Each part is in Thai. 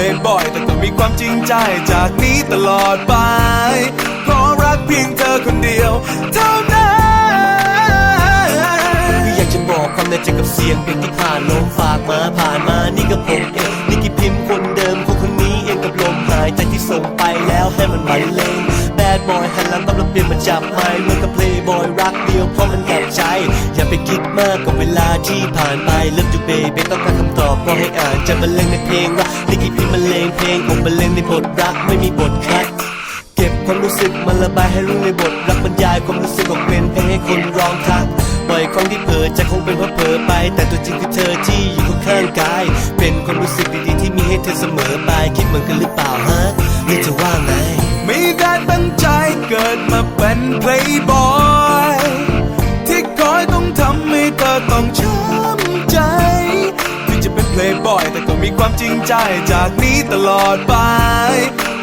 ลงบ่อย แต่ต้องมีความจริงใจจากนี้ตลอดไปขอรักเพียงเธอคนเดียว เท่านั้นคืออยากจะบอกความในใจกับเสียงเพลงที่ผ่านลมฝากมาผ่านมานี่ก็ผมเองนี่กี่พิมพ์คนเดิมคนคนนี้เองกับลมหายใจที่ส่งไปแล้วให้มันบรรเลงแบดบอยหันหลังตอบรับเปลี่ยนมาจับไม้ อบใจอย่าไปคิดมากกับเวลาที่ผ่านไปเลิฟจูเบย์ต้องการคำตอบก็ให้อ่านจะบรรเลงในเพลงรักนี่กี่พิมพ์บรรเลงเพลงผมบรรเลงในบทรักไม่มีบทคัดเก็บความรู้สึกมาระบายให้รู้ในบทรักบรรยายความรู้สึกออกเป็นเพลงให้คนร้องทักบ่อยครั้งที่เผลอใจคงเป็นเพราะเผลอไป แต่ตัวจริงคือเธอที่อยู่ข้างกาย เป็นความรู้สึกดีๆที่มีให้เธอเสมอไปคิดเหมือนกันหรือเปล่าฮะหรือจะว่าไงไม่ได้ตั้งใจเกิดมาเป็นเย์บอยแต่ก็มีความจริงใจจากนี้ตลอดไป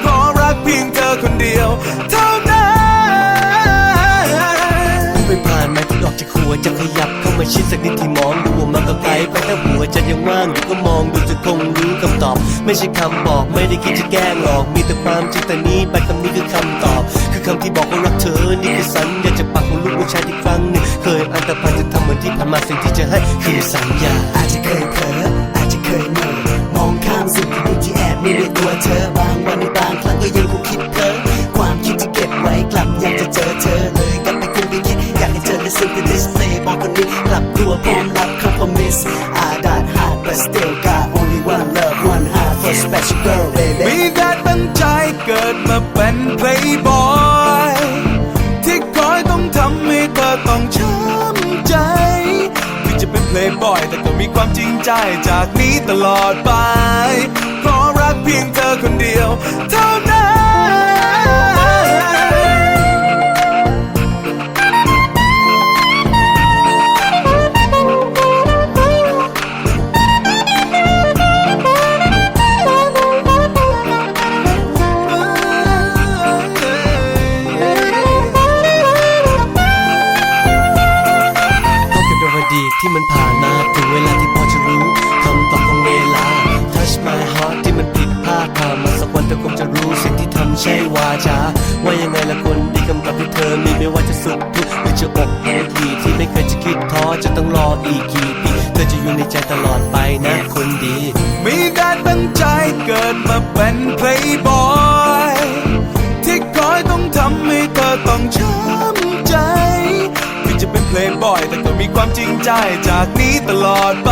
ขอรักเพียงเธอคนเดียว เท่านั้นผู้เป็นผ่านมาที่ออกจากหัวจะขยับเข้ามาชิดสักนิดที่มองดูว่ามันก็ไกลไปถ้าหัวใจยังว่างอยู่ก็มองดูจะคงรู้คำตอบ ไม่ใช่คำบอกไม่ได้คิดจะแกล้งหรอก มีแต่ความจริงแต่นี้ไปคำนี้คือคำตอบ คือคำที่บอกว่ารักเธอนี่คือสัญญาจากปากของลูกผู้ชายที่ครั้งหนึ่งเคยอันตรพันจะทำเหมือนที่ผ่านมาสิ่งที่จะให้คือสัญญาอาจจะเคยเผลอ มีในตัวเธอบางวันบางครั้งก็ยังคงคิดเพ้อความคิดที่เก็บไว้กลับอยากจะเจอเธอเลยกลับไปคุยไปคิดอยากให้เจอในสิ่งที่ดิสเพย์บอกคนนี้กลับตัวพร้อมรับคำ promise I got heart but still got only one love one heart for special girl baby ม่ได้ตั้งใจเกิดมาเป็นเพลย์บอยที่คอยต้องทำให้เธอต้องช้ำใจถึงจะเป็นเพลย์บอยแต่ก็มีความจริงใจจากนี้ตลอดไป รักเพียงเธอคนเดียว เท่านั้นต้องเป็นประวัติที่มันผ่านมาถึงเวลา ใช่วาจาว่ายังไงละคนดีคำตอบที่เธอมีไม่ว่าจะสุขทุกข์หรือจะอกห้งทีที่ไม่เคยจะคิดท้อจะต้องรออีกกี่ปีเธอจะอยู่ในใจตลอดไปนะคนดีไม่ได้ตั้งใจเกิดมาเป็นเพลย์บอยที่คอยต้องทำให้เธอต้องช้ำใจถึงจะเป็นเพลย์บอยแต่ก็มีความจริงใจจากนี้ตลอดไป